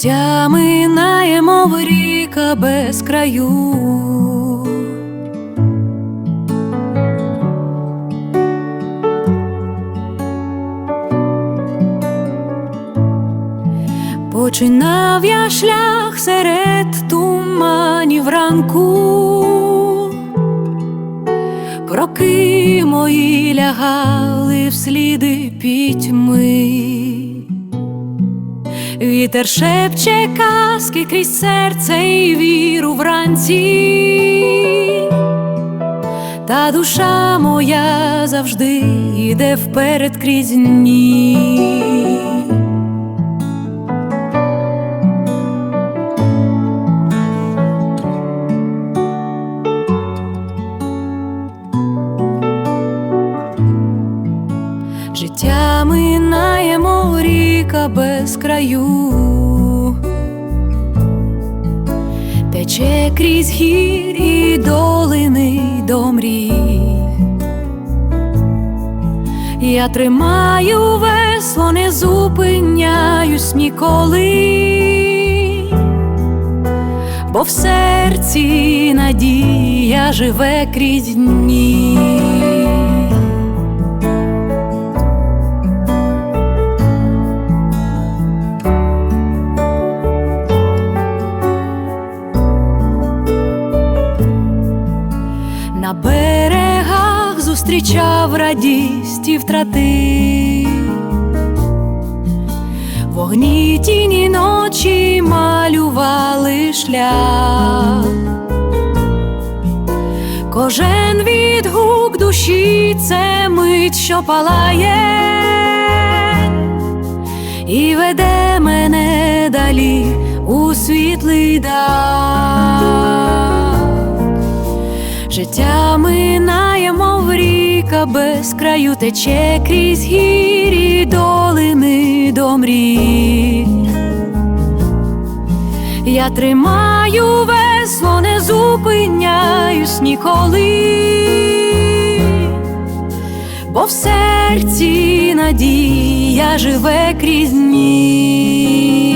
Життя минає, мов ріка без краю. Починав я шлях серед туманів ранку, кроки мої лягали в сліди пітьми. Вітер шепче казки крізь серце і віру вранці, та душа моя завжди йде вперед крізь дні. Життя минає, ріка без краю, тече крізь гір і долини до мрій. Я тримаю весло, не зупиняюсь ніколи, бо в серці надія живе крізь дні. Берегах зустрічав радість і втрати, вогні тіні ночі малювали шлях, кожен відгук душі це мить, що палає, і веде мене далі у світлий дар. Життя минає, мов ріка без краю тече крізь гірі долини до мрій. Я тримаю весло, не зупиняюсь ніколи, бо в серці надія живе крізь дні.